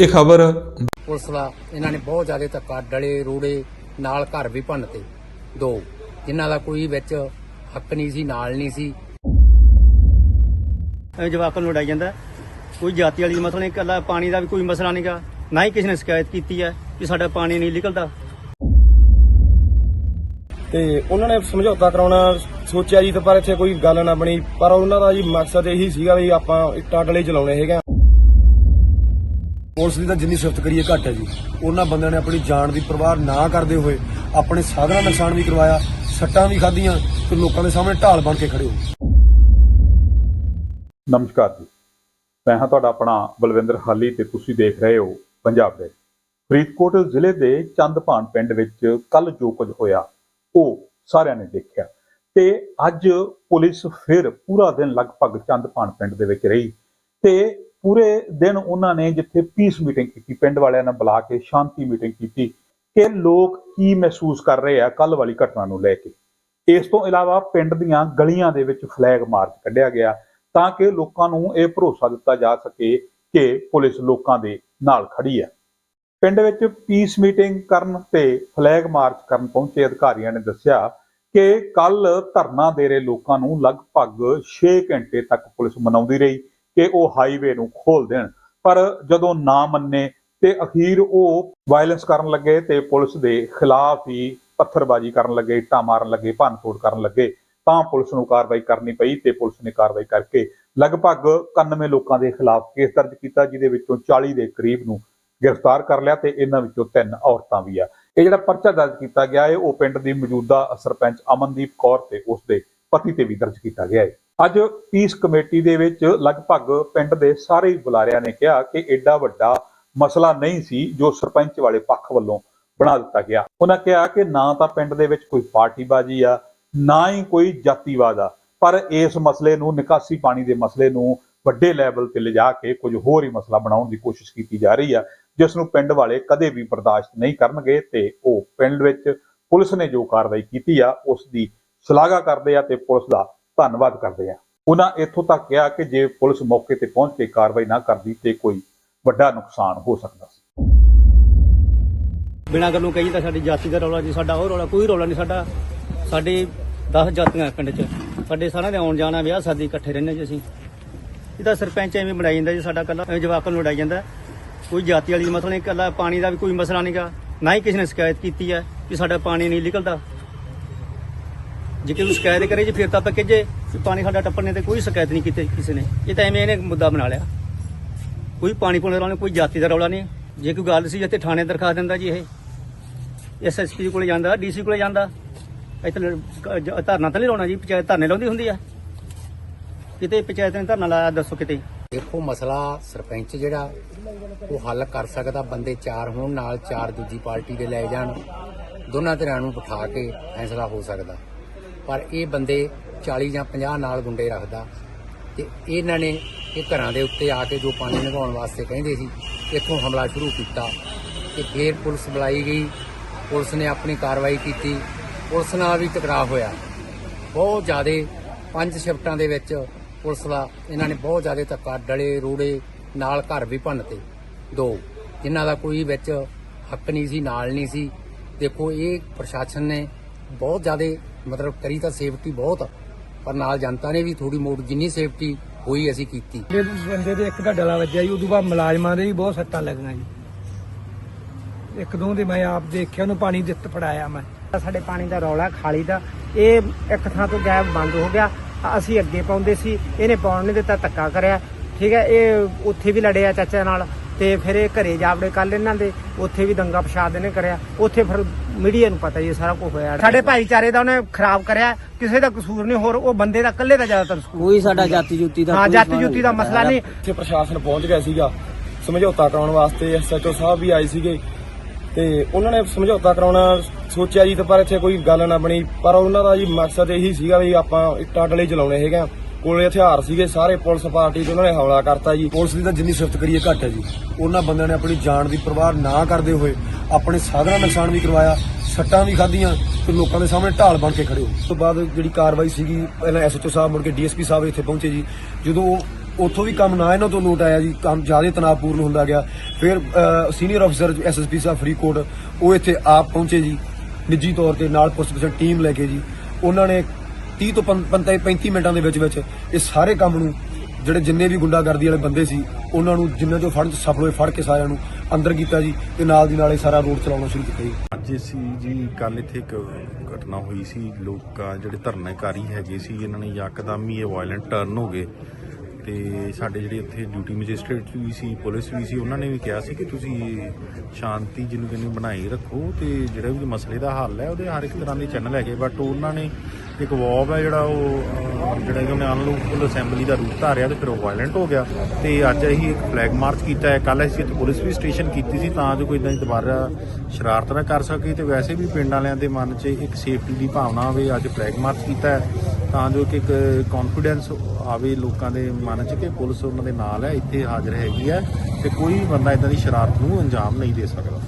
ਇਹ ਖਬਰ ਪੁਲਿਸ ਦਾ ਇਹਨਾਂ ਨੇ ਬਹੁਤ ਜ਼ਿਆਦਾ ਧੱਕਾ ਡਲੇ ਰੋੜੇ ਨਾਲ ਘਰ ਵੀ ਭੰਨਤੇ। ਦੋ ਜਿਨ੍ਹਾਂ ਦਾ ਕੋਈ ਵਿੱਚ ਹੱਕ ਨਹੀਂ ਸੀ ਨਾਲ ਨਹੀਂ ਸੀ। ਇਹ ਜਵਾਕਾਂ ਨੂੰ ਉਡਾਈ ਜਾਂਦਾ। ਕੋਈ ਜਾਤੀ ਵਾਲੀ ਮਸਲਾ ਨਹੀਂ ਕੱਲਾ ਪਾਣੀ ਦਾ ਵੀ ਕੋਈ ਮਸਲਾ ਨਹੀਂਗਾ। ਨਾ ਹੀ ਕਿਸੇ ਨੇ ਸ਼ਿਕਾਇਤ ਕੀਤੀ ਹੈ ਕਿ ਸਾਡਾ ਪਾਣੀ ਨਹੀਂ ਨਿਕਲਦਾ। ਤੇ ਉਹਨਾਂ ਨੇ ਸਮਝੌਤਾ ਕਰਾਉਣਾ ਸੋਚਿਆ ਜੀ ਤੇ ਪਰ ਇੱਥੇ ਕੋਈ ਗੱਲ ਨਾ ਬਣੀ। ਪਰ ਉਹਨਾਂ ਦਾ ਜੀ ਮਕਸਦ ਇਹੀ ਸੀਗਾ ਵੀ ਆਪਾਂ ਇੱਟਾਂ ਡਲੇ ਚਲਾਉਣੇ ਹੈਗੇ। ਪੁਲਿਸ ਦੀ ਤਾਂ ਜਿੰਨੀ ਸਿਫਤ ਕਰੀਏ ਘੱਟ ਹੈ ਜੀ। ਉਹਨਾਂ ਬੰਦਿਆਂ ਨੇ ਆਪਣੀ ਜਾਨ ਦੀ ਪਰਵਾਹ ਨਾ ਕਰਦੇ ਹੋਏ ਆਪਣੇ ਸਾਧਨਾਂ ਨੁਕਸਾਨ ਵੀ ਕਰਵਾਇਆ, ਸੱਟਾਂ ਵੀ ਖਾਧੀਆਂ ਤੇ ਲੋਕਾਂ ਦੇ ਸਾਹਮਣੇ ਢਾਲ ਬਣ ਕੇ ਖੜੇ ਹੋ ਨਮਸਕਾਰ ਜੀ। ਮੈਂ ਹਾਂ ਤੁਹਾਡਾ ਆਪਣਾ ਬਲਵਿੰਦਰ ਹਾਲੀ ਤੇ ਤੁਸੀਂ ਦੇਖ ਰਹੇ ਹੋ ਪੰਜਾਬ ਦੇ। ਫਰੀਦਕੋਟ ਜ਼ਿਲ੍ਹੇ ਦੇ ਚੰਦਪਾਨ ਪਿੰਡ ਵਿੱਚ ਕੱਲ ਜੋ ਕੁਝ ਹੋਇਆ, ਉਹ ਸਾਰਿਆਂ ਨੇ ਦੇਖਿਆ। ਤੇ ਅੱਜ ਪੁਲਿਸ ਫਿਰ ਪੂਰਾ ਦਿਨ ਲਗਭਗ ਚੰਦਪਾਨ ਪਿੰਡ ਦੇ ਵਿੱਚ ਰਹੀ। ਤੇ ਪੂਰੇ ਦਿਨ ਉਹਨਾਂ ਨੇ ਜਿੱਥੇ ਪੀਸ ਮੀਟਿੰਗ ਕੀਤੀ, ਪਿੰਡ ਵਾਲਿਆਂ ਨਾਲ ਬੁਲਾ ਕੇ ਸ਼ਾਂਤੀ ਮੀਟਿੰਗ ਕੀਤੀ ਕਿ ਲੋਕ ਕੀ ਮਹਿਸੂਸ ਕਰ ਰਹੇ ਆ ਕੱਲ ਵਾਲੀ ਘਟਨਾ ਨੂੰ ਲੈ ਕੇ। ਇਸ ਤੋਂ ਇਲਾਵਾ ਪਿੰਡ ਦੀਆਂ ਗਲੀਆਂ ਦੇ ਵਿੱਚ ਫਲੈਗ ਮਾਰਚ ਕੱਢਿਆ ਗਿਆ ਤਾਂ ਕਿ ਲੋਕਾਂ ਨੂੰ ਇਹ ਭਰੋਸਾ ਦਿੱਤਾ ਜਾ ਸਕੇ ਕਿ ਪੁਲਿਸ ਲੋਕਾਂ ਦੇ ਨਾਲ ਖੜੀ ਹੈ ਪਿੰਡ ਵਿੱਚ ਪੀਸ ਮੀਟਿੰਗ ਕਰਨ ਤੇ ਫਲੈਗ ਮਾਰਚ ਕਰਨ ਪਹੁੰਚੇ ਅਧਿਕਾਰੀਆਂ ਨੇ ਦੱਸਿਆ ਕਿ ਕੱਲ ਧਰਨਾ ਦੇ ਰਹੇ ਲੋਕਾਂ ਨੂੰ ਲਗਭਗ 6 ਘੰਟੇ ਤੱਕ ਪੁਲਿਸ ਮਨਾਉਂਦੀ ਰਹੀ। ਕਿ ਉਹ ਹਾਈਵੇ ਨੂੰ ਖੋਲ ਦੇਣ। ਪਰ ਜਦੋਂ ਨਾ ਮੰਨੇ ਤੇ ਅਖੀਰ ਉਹ ਵਾਇਲੈਂਸ ਕਰਨ ਲੱਗੇ ਤੇ ਪੁਲਿਸ ਦੇ ਖਿਲਾਫ ਹੀ ਪੱਥਰਬਾਜ਼ੀ ਕਰਨ ਲੱਗੇ, ਇੱਟਾਂ ਮਾਰਨ ਲੱਗੇ ਭੰਨਤੋੜ ਕਰਨ ਲੱਗੇ, ਤਾਂ ਪੁਲਿਸ ਨੂੰ ਕਾਰਵਾਈ ਕਰਨੀ ਪਈ ਤੇ ਪੁਲਿਸ ਨੇ ਕਾਰਵਾਈ ਕਰਕੇ ਲਗਭਗ 91 ਲੋਕਾਂ ਦੇ ਖਿਲਾਫ ਕੇਸ ਦਰਜ ਕੀਤਾ, ਜਿਹਦੇ ਵਿੱਚੋਂ 40 ਦੇ ਕਰੀਬ ਨੂੰ ਗ੍ਰਿਫਤਾਰ ਕਰ ਲਿਆ ਤੇ ਇਹਨਾਂ ਵਿੱਚੋਂ ਤਿੰਨ ਔਰਤਾਂ ਵੀ ਆ। ਇਹ ਜਿਹੜਾ ਪਰਚਾ ਦਰਜ ਕੀਤਾ ਗਿਆ ਹੈ ਉਹ ਪਿੰਡ ਦੀ ਮੌਜੂਦਾ ਸਰਪੰਚ ਅਮਨਦੀਪ ਕੌਰ ਤੇ ਉਸ ਦੇ ਪਤੀ ਤੇ ਵੀ ਦਰਜ ਕੀਤਾ ਗਿਆ ਹੈ। ਅੱਜ ਪੀਸ ਕਮੇਟੀ ਦੇ ਵਿੱਚ ਲਗਭਗ ਪਿੰਡ ਦੇ ਸਾਰੇ ਬੁਲਾਰਿਆਂ ਨੇ ਕਿਹਾ ਕਿ ਐਡਾ ਵੱਡਾ ਮਸਲਾ ਨਹੀਂ ਸੀ ਜੋ ਸਰਪੰਚ ਵਾਲੇ ਪੱਖ ਵੱਲੋਂ ਬਣਾ ਦਿੱਤਾ ਗਿਆ। ਉਹਨਾਂ ਕਿਹਾ ਕਿ ਨਾ ਤਾਂ ਪਿੰਡ ਦੇ ਵਿੱਚ ਕੋਈ ਪਾਰਟੀਬਾਜ਼ੀ ਆ, ਨਾ ਹੀ ਕੋਈ ਜਾਤੀਵਾਦ ਆ, ਪਰ ਇਸ ਮਸਲੇ ਨੂੰ, ਨਿਕਾਸੀ ਪਾਣੀ ਦੇ ਮਸਲੇ ਨੂੰ ਵੱਡੇ ਲੈਵਲ ਤੇ ਲਿਜਾ ਕੇ ਕੁਝ ਹੋਰ ਹੀ ਮਸਲਾ ਬਣਾਉਣ ਦੀ ਕੋਸ਼ਿਸ਼ ਕੀਤੀ ਜਾ ਰਹੀ ਆ, ਜਿਸ ਨੂੰ ਪਿੰਡ ਵਾਲੇ ਕਦੇ ਵੀ ਬਰਦਾਸ਼ਤ ਨਹੀਂ ਕਰਨਗੇ ਤੇ ਉਹ ਪਿੰਡ ਵਿੱਚ ਪੁਲਿਸ ਨੇ ਜੋ ਕਾਰਵਾਈ ਕੀਤੀ ਆ, ਉਸ ਦੀ ਸ਼ਲਾਘਾ ਕਰਦੇ ਆ ਤੇ ਪੁਲਿਸ ਦਾ ਧੰਨਵਾਦ ਕਰਦੇ ਆ। ਉਹਨਾਂ ਇੱਥੋਂ ਤੱਕ ਕਿਹਾ ਕਿ ਜੇ ਪੁਲਿਸ ਮੌਕੇ ਤੇ ਪਹੁੰਚ ਕੇ ਕਾਰਵਾਈ ਨਾ ਕਰਦੀ ਤੇ ਕੋਈ ਵੱਡਾ ਨੁਕਸਾਨ ਹੋ ਸਕਦਾ ਸੀ। ਬਿਨਾਂ ਗੱਲੋਂ ਕਹੀ ਤਾਂ ਸਾਡੀ ਜਾਤੀ ਦਾ ਰੌਲਾ ਜੀ ਸਾਡਾ ਉਹ ਰੌਲਾ, ਕੋਈ ਰੌਲਾ ਨਹੀਂ ਸਾਡਾ। ਸਾਡੇ 10 ਜਾਤੀਆਂ ਪਿੰਡ 'ਚ। ਸਾਡੇ ਸਾਰਿਆਂ ਦੇ ਆਉਣ ਜਾਣਾ ਵਿਆਹ ਸ਼ਾਦੀ ਇਕੱਠੇ ਰਹਿੰਦੇ ਜੀ ਅਸੀਂ। ਇਹਦਾ ਸਰਪੰਚ ਐਵੇਂ ਬਣਾਈ ਜਾਂਦਾ ਜੀ ਸਾਡਾ ਕੱਲਾ ਜਵਾਕਾਂ ਨੂੰ ਉਡਾਈ ਜਾਂਦਾ। ਕੋਈ ਜਾਤੀ ਵਾਲੀ ਮਸਲਾ ਨਹੀਂ ਕੱਲਾ ਪਾਣੀ ਦਾ ਵੀ ਕੋਈ ਮਸਲਾ ਨਹੀਂਗਾ ਨਾ ਹੀ ਕਿਸੇ ਨੇ ਸ਼ਿਕਾਇਤ ਕੀਤੀ ਹੈ ਕਿ ਸਾਡਾ ਪਾਣੀ ਨਹੀਂ ਨਿਕਲਦਾ। ਜੇ ਕੋਈ ਸ਼ਿਕਾਇਤ ਕਰੇ ਜੀ, ਫਿਰ ਤਾਂ ਆਪਾਂ ਕਹੇ ਪਾਣੀ ਸਾਡਾ ਟੱਪਣੇ ਤੇ ਕੋਈ ਸ਼ਿਕਾਇਤ ਨਹੀਂ ਕੀਤੀ ਕਿਸੇ ਨੇ। ਇਹ ਤਾਂ ਐਵੇਂ ਇਹਨੇ ਮੁੱਦਾ ਬਣਾ ਲਿਆ। ਕੋਈ ਪਾਣੀ ਪਾਉਣ ਦਾ ਰੌਲਾ ਨਹੀਂ ਕੋਈ ਜਾਤੀ ਦਾ ਰੌਲਾ ਨਹੀਂ। ਜੇ ਕੋਈ ਗੱਲ ਸੀ ਇੱਥੇ ਥਾਣੇ ਦਰਖਾਸਤ ਦਿੰਦਾ ਜੀ ਇਹ। ਐਸਐਸਪੀ ਕੋਲੇ ਜਾਂਦਾ ਡੀਸੀ ਕੋਲੇ ਜਾਂਦਾ। ਇੱਥੇ ਧਰਨਾ ਤਾਂ ਨਹੀਂ ਲਾਉਣਾ ਜੀ, ਪੰਚਾਇਤ ਧਰਨੇ ਲਾਉਂਦੀ ਹੁੰਦੀ ਆ। ਕਿਤੇ ਪੰਚਾਇਤ ਨੇ ਧਰਨਾ ਲਾਇਆ, ਦੱਸੋ ਕਿਤੇ। ਦੇਖੋ, ਮਸਲਾ ਸਰਪੰਚ ਜਿਹੜਾ, ਉਹ ਹੱਲ ਕਰ ਸਕਦਾ, ਬੰਦੇ ਚਾਰ ਹੋਣ ਨਾਲ, ਚਾਰ ਦੂਜੀ ਪਾਰਟੀ ਦੇ ਲੈ ਜਾਣ। ਦੋਨਾਂ ਧਿਰਾਂ ਨੂੰ ਬਿਠਾ ਕੇ ਫੈਸਲਾ ਹੋ ਸਕਦਾ। ਪਰ ਇਹ ਬੰਦੇ 40 ਜਾਂ 50 ਨਾਲ ਗੁੰਡੇ ਰੱਖਦਾ। ਤੇ ਇਹਨਾਂ ਨੇ ਇਹ ਘਰਾਂ ਦੇ ਉੱਤੇ ਆ ਕੇ ਜੋ ਪਾਣੀ ਲਗਾਉਣ ਵਾਸਤੇ ਕਹਿੰਦੇ ਸੀ, ਇੱਥੋਂ ਹਮਲਾ ਸ਼ੁਰੂ ਕੀਤਾ ਤੇ ਫਿਰ ਪੁਲਿਸ ਬੁਲਾਈ ਗਈ। ਪੁਲਿਸ ਨੇ ਆਪਣੀ ਕਾਰਵਾਈ ਕੀਤੀ। ਪੁਲਿਸ ਨਾਲ ਵੀ ਟਕਰਾਅ ਹੋਇਆ। ਬਹੁਤ ਜ਼ਿਆਦਾ ਪੰਜ ਸ਼ਿਫਟਾਂ ਦੇ ਵਿੱਚ ਪੁਲਿਸ ਦਾ ਇਹਨਾਂ ਨੇ ਬਹੁਤ ਜ਼ਿਆਦਾ ਧੱਕਾ, ਡਲੇ, ਰੋੜੇ ਨਾਲ ਘਰ ਵੀ ਭੰਨਤੇ ਦੋ। ਜਿਨ੍ਹਾਂ ਦਾ ਕੋਈ ਵਿੱਚ ਹੱਕ ਨਹੀਂ ਸੀ, ਨਾਲ ਨਹੀਂ ਸੀ। ਦੇਖੋ, ਇਹ ਪ੍ਰਸ਼ਾਸਨ ਨੇ ਬਹੁਤ ਜ਼ਿਆਦਾ ਮਤਲਬ ਕਰੀ ਤਾਂ ਸੇਫਟੀ ਬਹੁਤ ਪਰ ਨਾਲ ਜਨਤਾ ਨੇ ਵੀ ਥੋੜੀ ਮੋੜ ਜਿੰਨੀ ਸੇਫਟੀ ਹੋਈ ਅਸੀਂ ਕੀਤੀ। ਇਹ ਬੰਦੇ ਦੇ ਇੱਕ ਦਾ ਡਲਾ ਵੱਜਿਆ ਜੀ ਉਦੋਂ ਬਾਅਦ ਮੁਲਾਜ਼ਮਾਂ ਦੇ ਵੀ ਬਹੁਤ ਸੱਟਾਂ ਲੱਗੀਆਂ ਜੀ। ਇੱਕ ਦੋ ਦੇ ਮੈਂ ਆਪ ਦੇਖਿਆ ਉਹਨੂੰ ਪਾਣੀ ਦਿੱਤ ਫੜਾਇਆ ਮੈਂ। ਸਾਡੇ ਪਾਣੀ ਦਾ ਰੌਲਾ ਖਾਲੀ ਦਾ ਇਹ ਇੱਕ ਥਾਂ ਤੋਂ ਗੈਪ ਬੰਦ ਹੋ ਗਿਆ ਅਸੀਂ ਅੱਗੇ ਪਾਉਂਦੇ ਸੀ ਇਹਨੇ ਪਾਉਣ ਨਹੀਂ ਦਿੱਤਾ ਧੱਕਾ ਕਰਿਆ। ਠੀਕ ਹੈ ਇਹ ਉੱਥੇ ਵੀ ਲੜਿਆ ਚਾਚਾ ਨਾਲ। ਤੇ ਫਿਰ ਇਹ ਘਰੇ ਜਾਵੜੇ ਕੱਲ ਇਹਨਾਂ ਦੇ ਉੱਥੇ ਵੀ ਦੰਗਾ ਫਸਾਦ ਇਹਨੇ ਕਰਿਆ। ਉੱਥੇ ਫਿਰ ਮੀਡੀਆ ਨੂੰ ਪਤਾ ਜੀ ਸਾਰਾ ਕੁਝ ਹੋਇਆ। ਸਾਡੇ ਭਾਈਚਾਰੇ ਦਾ ਉਹਨੇ ਖਰਾਬ ਕਰਿਆ ਕਿਸੇ ਦਾ ਕਸੂਰ ਨਹੀਂ ਹੋਰ ਉਹ ਬੰਦੇ ਦਾ ਇਕੱਲੇ ਦਾ ਜ਼ਿਆਦਾਤਰ ਕੋਈ ਸਾਡਾ ਜਾਤੀ ਜੁਤੀ ਹਾਂ ਜਾਤੀ ਜੁਤੀ ਦਾ ਮਸਲਾ ਨਹੀਂ। ਇੱਥੇ ਪ੍ਰਸ਼ਾਸਨ ਪਹੁੰਚ ਗਿਆ ਸੀਗਾ। ਸਮਝੌਤਾ ਕਰਾਉਣ ਵਾਸਤੇ ਐਸਐਚਓ ਸਾਹਿਬ ਵੀ ਆਏ ਸੀਗੇ। ਤੇ ਉਹਨਾਂ ਨੇ ਸਮਝੌਤਾ ਕਰਾਉਣਾ ਸੋਚਿਆ ਜੀ ਤੇ ਪਰ ਇੱਥੇ ਕੋਈ ਗੱਲ ਨਾ ਬਣੀ। ਪਰ ਉਹਨਾਂ ਦਾ ਜੀ ਮਕਸਦ ਇਹੀ ਸੀਗਾ ਵੀ ਆਪਾਂ ਇੱਟਾਂ ਡਲੇ ਚਲਾਉਣੇ ਹੈਗੇ ਆ। ਕੋਲੇ ਹਥਿਆਰ ਸੀਗੇ, ਸਾਰੇ ਪੁਲਿਸ ਪਾਰਟੀ ਤੇ ਉਹਨਾਂ ਨੇ ਹਮਲਾ ਕਰਤਾ ਜੀ। ਪੁਲਿਸ ਦੀ ਤਾਂ ਜਿੰਨੀ ਸਿਫਤ ਕਰੀਏ ਘੱਟ ਹੈ ਜੀ। ਉਹਨਾਂ ਬੰਦਿਆਂ ਨੇ ਆਪਣੀ ਜਾਨ ਦੀ ਪਰਵਾਹ ਨਾ ਕਰਦੇ ਹੋਏ ਆਪਣੇ ਸਾਧਨਾਂ ਨੁਕਸਾਨ ਵੀ ਕਰਵਾਇਆ, ਸੱਟਾਂ ਵੀ ਖਾਧੀਆਂ ਤੇ ਲੋਕਾਂ ਦੇ ਸਾਹਮਣੇ ਢਾਲ ਬਣ ਕੇ ਖੜੇ ਹੋ। ਉਸ ਤੋਂ ਬਾਅਦ ਜਿਹੜੀ ਕਾਰਵਾਈ ਸੀਗੀ, ਪਹਿਲਾਂ ਐਸਐਚਓ ਸਾਹਿਬ ਮੁੜ ਕੇ ਡੀਐਸਪੀ ਸਾਹਿਬ ਇੱਥੇ ਪਹੁੰਚੇ ਜੀ। ਜਦੋਂ ਉਹ- ਉੱਥੋਂ ਵੀ ਕੰਮ ਨਾ ਇਹਨਾਂ ਤੋਂ ਨੋਟ ਆਇਆ ਜੀ, ਕੰਮ ਜ਼ਿਆਦਾ ਤਣਾਅਪੂਰਨ ਹੁੰਦਾ ਗਿਆ। ਫਿਰ ਸੀਨੀਅਰ ਅਫਸਰ ਐਸਐਸਪੀ ਸਾਹਿਬ ਫਰੀਦਕੋਟ, ਉਹ ਇੱਥੇ ਆਪ ਪਹੁੰਚੇ ਜੀ। ਨਿੱਜੀ ਤੌਰ ਤੇ ਨਾਲ ਪੁਲਿਸ ਟੀਮ ਲੈ ਕੇ ਜੀ। ਉਹਨਾਂ ਨੇ 30 ਤੋਂ 35 ਮਿੰਟਾਂ ਦੇ ਵਿੱਚ ਵਿੱਚ ਇਹ ਸਾਰੇ ਕੰਮ ਨੂੰ ਜਿਹੜੇ ਜਿੰਨੇ ਵੀ ਗੁੰਡਾਗਰਦੀ ਵਾਲੇ ਬੰਦੇ ਸੀ, ਉਹਨਾਂ ਨੂੰ ਜਿੰਨਾਂ ਚੋਂ ਫੜ ਚ ਸਫਲ ਹੋਏ ਫੜ ਕੇ ਸਾਰਿਆਂ ਨੂੰ ਅੰਦਰ ਕੀਤਾ ਜੀ ਤੇ ਨਾਲ ਦੀ ਨਾਲ ਇਹ ਸਾਰਾ ਰੋਡ ਚਲਾਉਣਾ ਸ਼ੁਰੂ ਕੀਤਾ ਜੀ। ਅੱਜ ਅਸੀਂ ਜੀ ਕੱਲ ਇੱਥੇ ਇੱਕ ਘਟਨਾ ਹੋਈ ਸੀ, ਲੋਕਾਂ ਜਿਹੜੇ ਧਰਨਾਕਾਰੀ ਹੈਗੇ ਸੀ, ਇਹਨਾਂ ਨੇ ਯਕਦਮ ਹੀ ਇਹ ਵਾਇਲੈਂਟ ਟਰਨ ਹੋ ਗਏ। ਤੇ ਸਾਡੇ ਜਿਹੜੇ ਇੱਥੇ ਡਿਊਟੀ ਮੈਜਿਸਟ੍ਰੇਟ ਵੀ ਸੀ ਪੁਲਿਸ ਵੀ ਸੀ, ਉਹਨਾਂ ਨੇ ਵੀ ਕਿਹਾ ਸੀ ਕਿ ਤੁਸੀਂ ਸ਼ਾਂਤੀ ਜਿਹਨੂੰ ਕਹਿੰਦੇ ਬਣਾਈ ਰੱਖੋ ਤੇ ਜਿਹੜਾ ਵੀ ਮਸਲੇ ਦਾ ਹੱਲ ਹੈ, ਉਹਦੇ ਹਰ ਇੱਕ ਤਰ੍ਹਾਂ ਦੇ ਚੈਨਲ ਹੈਗੇ। ਬਟ ਉਹਨਾਂ ਨੇ ਇੱਕ ਵੌਬ ਹੈ ਜਿਹੜਾ ਉਹ ਜਿਹੜਾ ਕਿ ਉਹਨੇ ਅਨਲੂਫੁਲ ਅਸੈਂਬਲੀ ਦਾ ਰੂਪ ਧਾਰਿਆ ਤੇ ਫਿਰ ਉਹ ਵਾਇਲੈਂਟ ਹੋ ਗਿਆ ਤੇ ਅੱਜ ਅਸੀਂ ਇੱਕ ਫਲੈਗ ਮਾਰਚ ਕੀਤਾ ਹੈ। ਕੱਲ ਅਸੀਂ ਇੱਥੇ ਪੁਲਿਸ ਵੀ ਸਟੇਸ਼ਨ ਕੀਤੀ ਸੀ ਤਾਂ ਜੋ ਕੋਈ ਇਦਾਂ ਦੀ ਦੁਬਾਰਾ ਸ਼ਰਾਰਤ ਨਾ ਕਰ ਸਕੇ ਤੇ ਵੈਸੇ ਵੀ ਪਿੰਡ ਵਾਲਿਆਂ ਦੇ ਮਨ 'ਚ ਇੱਕ ਸੇਫਟੀ ਦੀ ਭਾਵਨਾ ਹੋਵੇ, ਅੱਜ ਫਲੈਗ ਮਾਰਚ ਕੀਤਾ ਹੈ। ਤਾਂ ਜੋ ਕਿ ਇੱਕ ਕੌਨਫੀਡੈਂਸ ਆਵੇ ਲੋਕਾਂ ਦੇ ਮਨ 'ਚ ਕਿ ਪੁਲਿਸ ਉਹਨਾਂ ਦੇ ਨਾਲ ਹੈ, ਇੱਥੇ ਹਾਜ਼ਰ ਹੈਗੀ ਹੈ ਤੇ ਕੋਈ ਬੰਦਾ ਇਦਾਂ ਦੀ ਸ਼ਰਾਰਤ ਨੂੰ ਅੰਜਾਮ ਨਹੀਂ ਦੇ ਸਕਦਾ।